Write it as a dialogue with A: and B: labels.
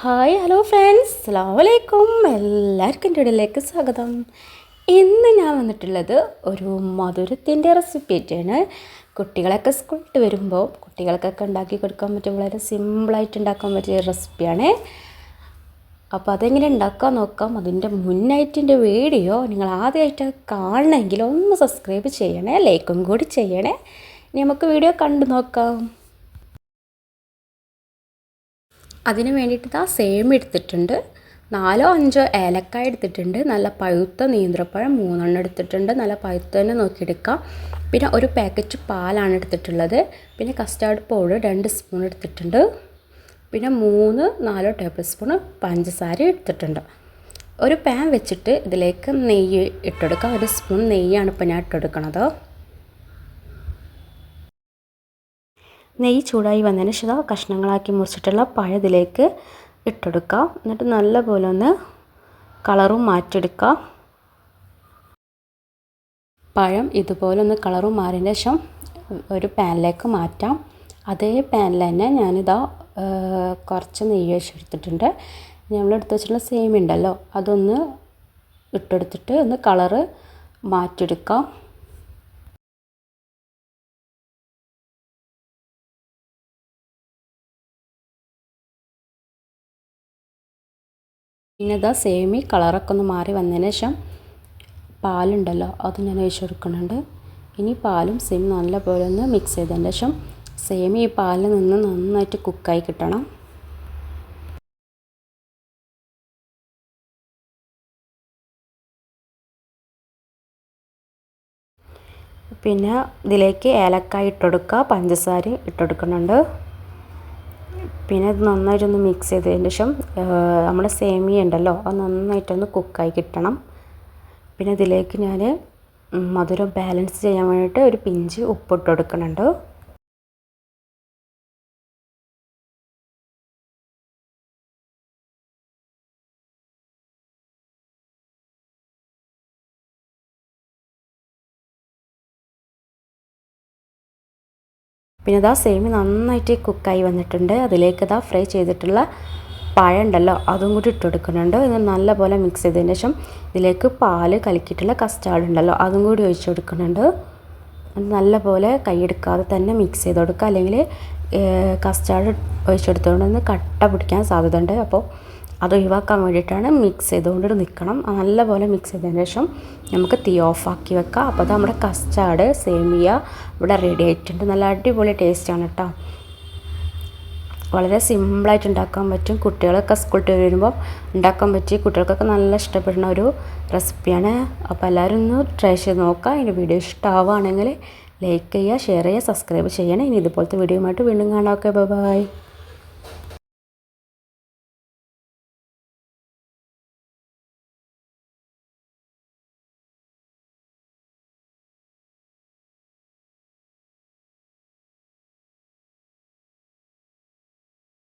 A: Hi hello friends. അസ്സാമലൈക്കും എല്ലാവർക്കും ഇടയിലേക്ക് സ്വാഗതം. ഇന്ന് ഞാൻ വന്നിട്ടുള്ളത് ഒരു മധുരത്തിന്റെ റെസിപ്പി ആയിട്ടാണ്. കുട്ടികളൊക്കെ സ്കൂളിട്ട് വരുമ്പോൾ കുട്ടികൾക്കൊക്കെ ഉണ്ടാക്കി കൊടുക്കാൻ പറ്റും വളരെ സിമ്പിളായിട്ട് ഉണ്ടാക്കാൻ പറ്റിയ റെസിപ്പിയാണ് അപ്പോൾ അതെങ്ങനെ ഉണ്ടാക്കാൻ നോക്കാം. അതിന്റെ മുന്നായിട്ടിന്റെ വീഡിയോ നിങ്ങൾ ആദ്യമായിട്ട് കാണണമെങ്കിൽ ഒന്ന് സബ്സ്ക്രൈബ് ചെയ്യണേ ലൈക്കും കൂടി ചെയ്യണേ. ഇനി നമുക്ക് വീഡിയോ കണ്ടു നോക്കാം. അതിന് വേണ്ടിയിട്ട് ആ സേം എടുത്തിട്ടുണ്ട്. നാലോ അഞ്ചോ ഏലക്കായ എടുത്തിട്ടുണ്ട്. നല്ല പഴുത്ത നീന്ത്രപ്പഴം മൂന്നെണ്ണം എടുത്തിട്ടുണ്ട്. നല്ല പഴുത്ത തന്നെ നോക്കിയെടുക്കാം. പിന്നെ ഒരു പാക്കറ്റ് പാലാണ് എടുത്തിട്ടുള്ളത്. പിന്നെ കസ്റ്റാർഡ് പൗഡർ രണ്ട് സ്പൂൺ എടുത്തിട്ടുണ്ട്. പിന്നെ മൂന്ന് നാലോ ടേബിൾ സ്പൂൺ പഞ്ചസാര എടുത്തിട്ടുണ്ട്. ഒരു പാൻ വെച്ചിട്ട് ഇതിലേക്ക് നെയ്യ് ഇട്ടെടുക്കാം. ഒരു സ്പൂൺ നെയ്യാണ് ഇപ്പോൾ ഞാൻ ഇട്ടെടുക്കണത്. നെയ്യ് ചൂടായി വന്നതിന് ശേഷം കഷ്ണങ്ങളാക്കി മുറിച്ചിട്ടുള്ള പഴം ഇട്ടെടുക്കാം. എന്നിട്ട് നല്ലപോലെ ഒന്ന് കളറും മാറ്റിയെടുക്കാം. പഴം ഇതുപോലെ ഒന്ന് കളറും മാറിയതിന് ശേഷം ഒരു പാനിലേക്ക് മാറ്റാം. അതേ പാനിൽ തന്നെ ഞാനിതാ കുറച്ച് നെയ്യ് വെച്ചെടുത്തിട്ടുണ്ട് നമ്മൾ എടുത്ത് വെച്ചിട്ടുള്ള സെയിം ഉണ്ടല്ലോ. അതൊന്ന് ഇട്ടെടുത്തിട്ട് ഒന്ന് കളറ് മാറ്റിയെടുക്കാം. പിന്നെ ഇതാ സേമി കളറൊക്കെ ഒന്ന് മാറി വന്നതിന് ശേഷം പാലുണ്ടല്ലോ അത് ഞാൻ ഒഴിച്ചു കൊടുക്കുന്നുണ്ട് ഇനി പാലും സെയിം നല്ലപോലെ ഒന്ന് മിക്സ് ചെയ്തതിന് ശേഷം സേമി ഈ പാലിൽ നിന്ന് നന്നായിട്ട് കുക്കായി കിട്ടണം. പിന്നെ ഇതിലേക്ക് ഏലക്കായ ഇട്ടുകൊടുക്കുക പഞ്ചസാര ഇട്ടുകൊടുക്കുന്നുണ്ട് പിന്നെ ഇത് നന്നായിട്ടൊന്ന് മിക്സ് ചെയ്തതിന് ശേഷം നമ്മുടെ സേമിയ ഉണ്ടല്ലോ അത് നന്നായിട്ടൊന്ന് കുക്കായി കിട്ടണം. പിന്നെ ഇതിലേക്ക് ഞാൻ മധുരം ബാലൻസ് ചെയ്യാൻ വേണ്ടിയിട്ട് ഒരു പിഞ്ച് ഉപ്പിട്ട് കൊടുക്കുന്നുണ്ട്. പിന്നെ ഇതാ സേമി നന്നായിട്ട് കുക്കായി വന്നിട്ടുണ്ട്. അതിലേക്ക് ഇതാ ഫ്രൈ ചെയ്തിട്ടുള്ള പഴം ഉണ്ടല്ലോ അതും കൂടി ഇട്ട് കൊടുക്കുന്നുണ്ട്. ഇത് നല്ലപോലെ മിക്സ് ചെയ്തതിന് ശേഷം ഇതിലേക്ക് പാൽ കലക്കിയിട്ടുള്ള കസ്റ്റാർഡ് ഉണ്ടല്ലോ അതും കൂടി ഒഴിച്ച് കൊടുക്കുന്നുണ്ട്. നല്ലപോലെ കൈയെടുക്കാതെ തന്നെ മിക്സ് ചെയ്ത് കൊടുക്കുക. അല്ലെങ്കിൽ കസ്റ്റാർഡ് ഒഴിച്ചെടുത്തുകൊണ്ട് കട്ട പിടിക്കാൻ സാധ്യത ഉണ്ട് അപ്പോൾ അത് ഒഴിവാക്കാൻ വേണ്ടിയിട്ടാണ് മിക്സ് ചെയ്തുകൊണ്ട് നിൽക്കണം. നല്ലപോലെ മിക്സ് ചെയ്തതിന് ശേഷം നമുക്ക് തീ ഓഫാക്കി വെക്കാം. അപ്പോൾ അത് നമ്മുടെ കസ്റ്റാർഡ് സേമിയ ഇവിടെ റെഡി ആയിട്ടുണ്ട്. നല്ല അടിപൊളി ടേസ്റ്റാണ് കേട്ടോ വളരെ സിമ്പിളായിട്ട് ഉണ്ടാക്കാൻ പറ്റും. കുട്ടികളൊക്കെ സ്കൂളിൽ വരുമ്പോൾ ഉണ്ടാക്കാൻ പറ്റി കുട്ടികൾക്കൊക്കെ നല്ല ഇഷ്ടപ്പെടുന്ന ഒരു റെസിപ്പിയാണ് അപ്പോൾ എല്ലാവരും ഒന്ന് ട്രൈ ചെയ്ത് നോക്കുക ഇതിന്റെ വീഡിയോ ഇഷ്ടമാവുകയാണെങ്കിൽ ലൈക്ക് ചെയ്യുക ഷെയർ ചെയ്യുക സബ്സ്ക്രൈബ് ചെയ്യണം. ഇനി ഇതുപോലത്തെ വീഡിയോ ആയിട്ട് വീണ്ടും കാണാം. Okay bye